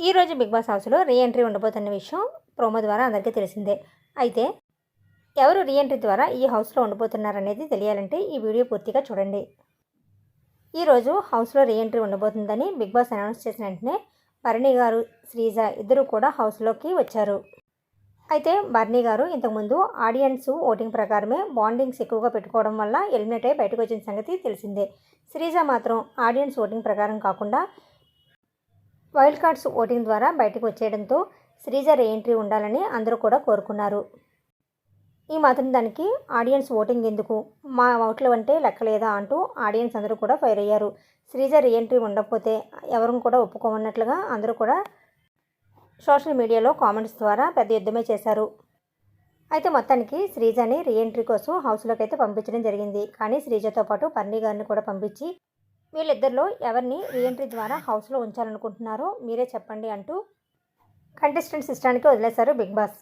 ఈరోజు big boss హౌస్లో reentry ఉండబోతున్న విషయం ప్రోమో ద్వారా అందరికీ తెలిసిందే. అయితే ఎవరు రీఎంట్రీ ద్వారా ఈ హౌస్లో ఉండబోతున్నారనేది తెలియాలంటే ఈ వీడియో పూర్తిగా చూడండి. ఈరోజు హౌస్లో రీఎంట్రీ ఉండబోతుందని బిగ్ బాస్ అనౌన్స్ చేసిన వెంటనే భరణి గారు శ్రీజ ఇద్దరు కూడా హౌస్లోకి వచ్చారు. అయితే భరణి గారు ఇంతకుముందు ఆడియన్స్ ఓటింగ్ ప్రకారమే బాండింగ్స్ ఎక్కువగా పెట్టుకోవడం వల్ల ఎలిమినేట్ అయి బయటకు వచ్చిన సంగతి తెలిసిందే. శ్రీజ మాత్రం ఆడియన్స్ ఓటింగ్ ప్రకారం కాకుండా వైల్డ్ కార్డ్స్ ఓటింగ్ ద్వారా బయటకు వచ్చేయడంతో శ్రీజ రీఎంట్రీ ఉండాలని అందరూ కూడా కోరుకున్నారు. ఈ మాత్రం దానికి ఆడియన్స్ ఓటింగ్ ఎందుకు? మా ఓట్లు అంటే లెక్కలేదా అంటూ ఆడియన్స్ అందరూ కూడా ఫైర్ అయ్యారు. శ్రీజ రీఎంట్రీ ఉండకపోతే ఎవరు కూడా ఒప్పుకోమన్నట్లుగా అందరూ కూడా సోషల్ మీడియాలో కామెంట్స్ ద్వారా పెద్ద యుద్ధమే చేశారు. అయితే మొత్తానికి శ్రీజని రీఎంట్రీ కోసం హౌస్లోకి అయితే పంపించడం జరిగింది. కానీ శ్రీజతో పాటు పర్ణి గారిని కూడా పంపించి వీళ్ళిద్దరిలో ఎవరిని రీఎంట్రీ ద్వారా హౌస్లో ఉంచాలనుకుంటున్నారో మీరే చెప్పండి అంటూ కంటెస్టెంట్స్ ఇష్టానికి వదిలేశారు బిగ్ బాస్.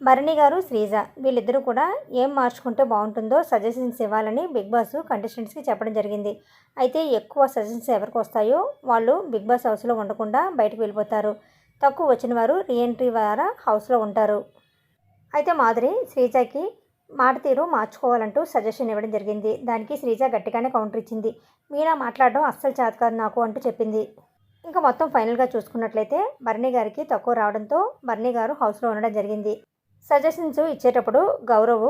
భరణి గారు శ్రీజ వీళ్ళిద్దరూ కూడా ఏం మార్చుకుంటే బాగుంటుందో సజెషన్స్ ఇవ్వాలని బిగ్ బాస్ కంటెస్టెంట్స్కి చెప్పడం జరిగింది. అయితే ఎక్కువ సజెషన్స్ ఎవరికి వస్తాయో వాళ్ళు బిగ్ బాస్ హౌస్లో ఉండకుండా బయటకు వెళ్ళిపోతారు. తక్కువ వచ్చిన వారు రీఎంట్రీ ద్వారా హౌస్లో ఉంటారు. అయితే మాధురి శ్రీజకి మాట తీరు మార్చుకోవాలంటూ సజెషన్ ఇవ్వడం జరిగింది. దానికి శ్రీజ గట్టిగానే కౌంటర్ ఇచ్చింది. మీనా మాట్లాడడం అస్సలు చేత కాదు నాకు అంటూ చెప్పింది. ఇంకా మొత్తం ఫైనల్గా చూసుకున్నట్లయితే బర్నీ గారికి తక్కువ రావడంతో బర్నీ గారు హౌస్లో ఉండడం జరిగింది. సజెషన్స్ ఇచ్చేటప్పుడు గౌరవ్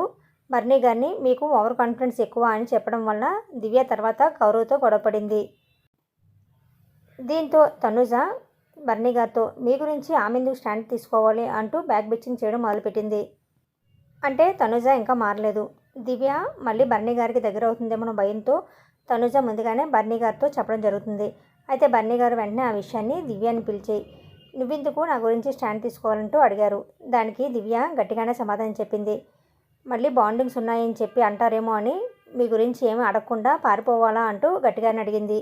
బర్నీ గారిని మీకు ఓవర్ కాన్ఫిడెన్స్ ఎక్కువ అని చెప్పడం వల్ల దివ్య తర్వాత గౌరవ్తో గొడవపడింది దీంతో తనుజ బర్నీ గారితో మీ గురించి ఆమె ఎందుకు స్టాండ్ తీసుకోవాలి అంటూ బ్యాక్ బిచ్చింగ్ చేయడం మొదలుపెట్టింది. అంటే తనుజ ఇంకా మారలేదు. దివ్య మళ్ళీ బర్నీ గారికి దగ్గర అవుతుందేమో భయంతో తనుజ ముందుగానే బర్నీ గారితో చెప్పడం జరుగుతుంది. అయితే బర్నీ గారు వెంటనే ఆ విషయాన్ని దివ్యాని పిలిచి నువ్వెందుకు నా గురించి స్టాండ్ తీసుకోవాలంటూ అడిగారు. దానికి దివ్య గట్టిగానే సమాధానం చెప్పింది. మళ్ళీ బాండింగ్స్ ఉన్నాయని చెప్పి అంటారేమో అని మీ గురించి ఏమీ అడగకుండా పారిపోవాలా అంటూ గట్టిగానే అడిగింది.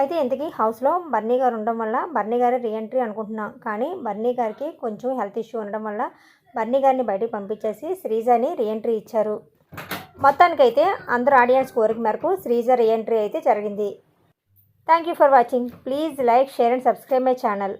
అయితే ఇంతకీ హౌస్లో బర్నీ గారు ఉండడం వల్ల బర్నీ గారి రీఎంట్రీ అనుకుంటున్నాం. కానీ బర్నీ గారికి కొంచెం హెల్త్ ఇష్యూ ఉండడం వల్ల బర్నీ గారిని బయటకు పంపించేసి శ్రీజని రీఎంట్రీ ఇచ్చారు. మొత్తానికైతే అందరు ఆడియన్స్ కోరిక మేరకు శ్రీజ రీఎంట్రీ అయితే జరిగింది. Thank you for watching. Please like share and subscribe my channel.